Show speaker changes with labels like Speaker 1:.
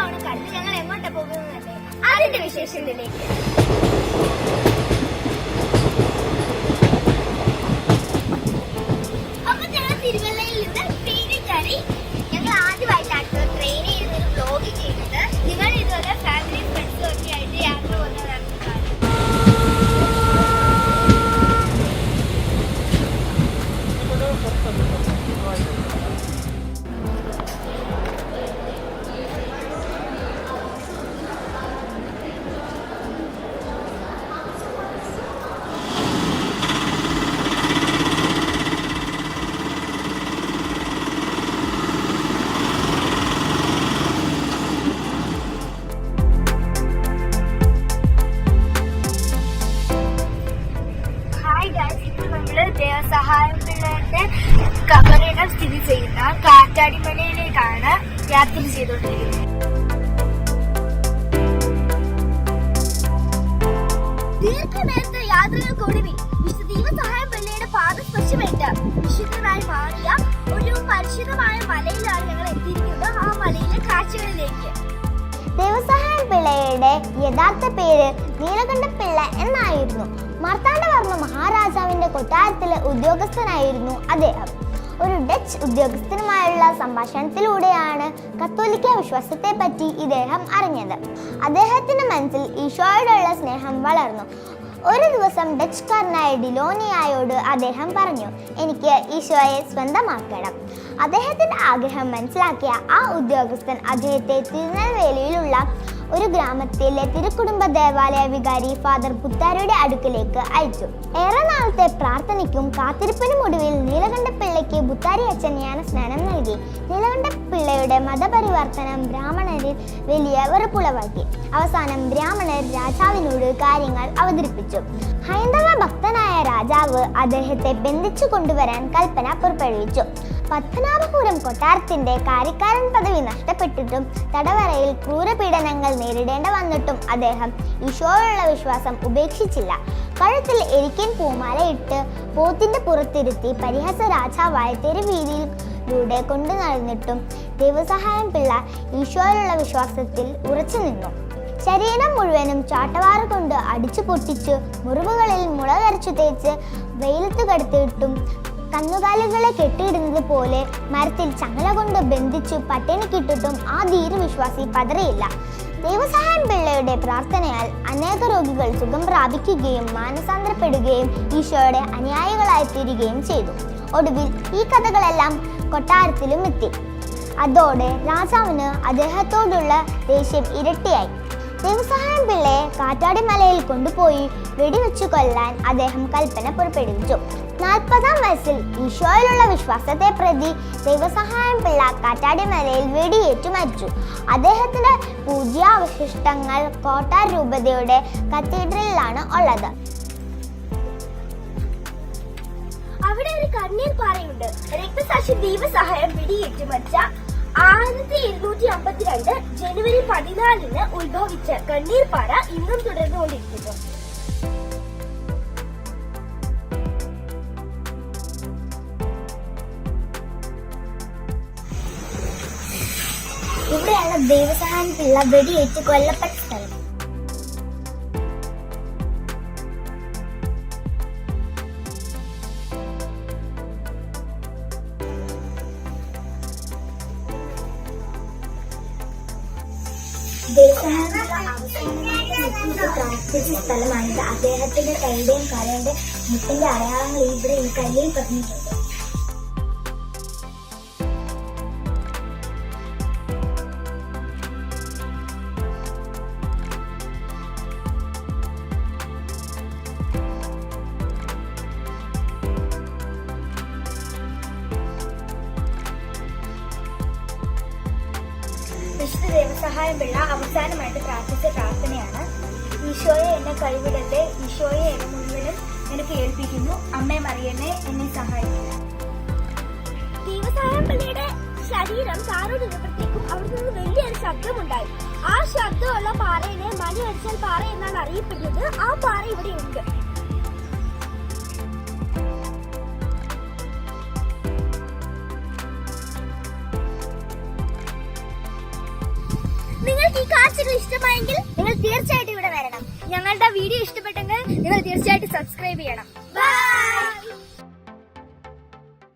Speaker 1: ഓണം കടന്ന് ഞങ്ങൾ എങ്ങോട്ടാ പോകുന്നത്? അതിന്റെ വിശേഷങ്ങളിലേക്ക് അപ്പൊ ഞാൻ തിരുവല്ലയിൽ നിന്ന് നമ്മൾ ദേവസഹായം പിള്ളേരുടെ കബറിടം സ്ഥിതി ചെയ്യുന്ന കാറ്റാടിമലയിലേക്കാണ് യാത്ര ചെയ്തുകൊണ്ടിരിക്കുന്നത്. ദീർഘനേരത്തെ യാത്രകൾക്കൊടുവിൽ വിശുദ്ധ ദൈവസഹായം പിള്ളയുടെ പാദസ്പർശമേറ്റ് വിശുദ്ധനായി മാറിയ ഒരു പരിശുദ്ധമായ മലയിലാണ് ഞങ്ങൾ എത്തിയിരിക്കുന്നത്. ആ മലയിലെ കാഴ്ചകളിലേക്ക്.
Speaker 2: ദൈവസഹായം പിള്ളയുടെ യഥാർത്ഥ പേര് നീലകണ്ഠ പിള്ള എന്നായിരുന്നു. മാർത്താണ്ഡവർമ്മ മഹാരാജാവിന്റെ കൊട്ടാരത്തിലെ ഉദ്യോഗസ്ഥനായിരുന്നു അദ്ദേഹം. ഒരു ഡച്ച് ഉദ്യോഗസ്ഥനുമായുള്ള സംഭാഷണത്തിലൂടെയാണ് കത്തോലിക്ക വിശ്വാസത്തെ പറ്റി ഇദ്ദേഹം അറിഞ്ഞത്. അദ്ദേഹത്തിന്റെ മനസ്സിൽ ഈശോയോടുള്ള സ്നേഹം വളർന്നു. ഒരു ദിവസം ഡച്ചുകാരനായ ഡിലോനിയായോട് അദ്ദേഹം പറഞ്ഞു എനിക്ക് ഈശോയെ സ്വന്തമാക്കണം. അദ്ദേഹത്തിന്റെ ആഗ്രഹം മനസ്സിലാക്കിയ ആ ഉദ്യോഗസ്ഥൻ അദ്ദേഹത്തെ തിരുനെൽവേലിയിലുള്ള ഒരു ഗ്രാമത്തിലെ തിരുക്കുടുംബ ദേവാലയ വികാരി ഫാദർ പുത്താരുടെ അടുക്കിലേക്ക് അയച്ചു. ഏറെ നാളത്തെ പ്രാർത്ഥനയ്ക്കും കാത്തിരിപ്പിനും ഒടുവിൽ നീലകണ്ഠ പിള്ളയ്ക്ക് പുത്താരി അച്ഛൻ ജ്ഞാനസ്നാനം നൽകി. നീലകണ്ഠ പിള്ളയുടെ മതപരിവർത്തനം ബ്രാഹ്മണരിൽ വലിയ വെറുപ്പുളവാക്കി. അവസാനം ബ്രാഹ്മണർ രാജാവിനോട് കാര്യങ്ങൾ അവതരിപ്പിച്ചു. ഹൈന്ദവ ഭക്തനായ രാജാവ് അദ്ദേഹത്തെ ബന്ധിച്ചു കൊണ്ടുവരാൻ കൽപ്പന പുറപ്പെടുവിച്ചു. പത്മനാഭപുരം കൊട്ടാരത്തിന്റെ കാര്യക്കാരൻ പദവി നഷ്ടപ്പെട്ടിട്ടും തടവറയിൽ ക്രൂരപീഡനങ്ങൾ നേരിടേണ്ട വന്നിട്ടും അദ്ദേഹം ഈശോയുള്ള വിശ്വാസം ഉപേക്ഷിച്ചില്ല. കഴുത്തിൽ എരിക്കൻ പൂമാലയിട്ട് പോത്തിന്റെ പുറത്തിരുത്തി പരിഹസ രാജാവായ തെരുവീതിയിലൂടെ കൊണ്ടു നടന്നിട്ടും ദൈവസഹായം പിള്ള ഈശോയിലുള്ള വിശ്വാസത്തിൽ ഉറച്ചു നിന്നു. ശരീരം മുഴുവനും ചാട്ടവാറ് കൊണ്ട് അടിച്ചു പൊട്ടിച്ച് മുറിവുകളിൽ മുളകരച്ചു തേച്ച് വെയിലത്ത് കടത്തിയിട്ടും കന്നുകാലികളെ കെട്ടിയിടുന്നത് പോലെ മരത്തിൽ ചങ്ങല കൊണ്ട് ബന്ധിച്ചു പട്ടിണിക്കിട്ടിട്ടും ആ ധീരവിശ്വാസി പതറിയില്ല. ദൈവസഹായൻ പിള്ളയുടെ പ്രാർത്ഥനയാൽ അനേക രോഗികൾ സുഖം പ്രാപിക്കുകയും മാനസാന്തരപ്പെടുകയും ഈശോയുടെ അനുയായികളായി തീരുകയും ചെയ്തു. ഒടുവിൽ ഈ കഥകളെല്ലാം കൊട്ടാരത്തിലും എത്തി. അതോടെ രാജാവിന് അദ്ദേഹത്തോടുള്ള ദേഷ്യം ഇരട്ടിയായി. ദൈവസഹായം പിള്ളയെ കാറ്റാടി മലയിൽ കൊണ്ടുപോയി വെടിവെച്ചു കൊല്ലാൻ അദ്ദേഹം കൽപ്പന പുറപ്പെടുവിച്ചു. നാൽപ്പതാം വയസ്സിൽ ഈശോയിലുള്ള വിശ്വാസത്തെ പ്രതി ദൈവസഹായം പിള്ള കാറ്റാടി മലയിൽ വെടിയേറ്റു മരിച്ചു. അദ്ദേഹത്തിന്റെ പൂജ്യാവശിഷ്ടങ്ങൾ കോട്ടാർ രൂപതയുടെ കത്തീഡ്രലിലാണ് ഉള്ളത്.
Speaker 1: അവിടെ ഒരു കണ്ണീർ പാറയുണ്ട്. രക്തസാക്ഷി ദൈവസഹായം വെടിയേറ്റു മരിച്ച ആയിരത്തി ഇരുന്നൂറ്റി അമ്പത്തിരണ്ട് ജനുവരി പതിനാലിന് ഉത്ഭവിച്ച കണ്ണീർ പാറ ഇന്നും തുടർന്നുകൊണ്ടിരിക്കുന്നു.
Speaker 2: ഇവിടെയാണ് ദേവസഹാൻ പിള്ള വെടിയേറ്റ് കൊല്ലപ്പെട്ട സ്ഥലം. സ്ഥലമാണിത്. അദ്ദേഹത്തിന്റെ കൈയുടെയും കലയുടെ മുട്ടിന്റെ അടയാളങ്ങൾ ഇവിടെ ഈ കല്ലിൽ പതിഞ്ഞിട്ടുണ്ട്
Speaker 1: ദേവസഹായം പിള്ള അവസാനമായിട്ട് പ്രാർത്ഥിച്ച പ്രാർത്ഥനയാണ്. ഈശോയെ എന്നെ കൈവിടല്ലേ ഈശോയെ എന്നെ മുഴുവനും എനിക്ക് ഏൽപ്പിക്കുന്നു. അമ്മേ മറിയനെ എന്നെ സഹായിക്കുന്നു ദൈവസഹായം പിള്ളയുടെ ശരീരം താറോടിനപ്പോഴത്തേക്കും അവിടെ നിന്ന് വലിയൊരു ശബ്ദമുണ്ടായി. ആ ശബ്ദമുള്ള പാറയിനെ മണി അടിച്ചാൽ പാറ എന്നാണ് അറിയപ്പെടുന്നത്. ആ പാറ ഇവിടെ ഉണ്ട് ഇഷ്ടമായെങ്കിൽ നിങ്ങൾ തീർച്ചയായിട്ടും ഇവിടെ വരണം. ഞങ്ങളുടെ വീഡിയോ ഇഷ്ടപ്പെട്ടെങ്കിൽ നിങ്ങൾ തീർച്ചയായിട്ടും സബ്സ്ക്രൈബ് ചെയ്യണം.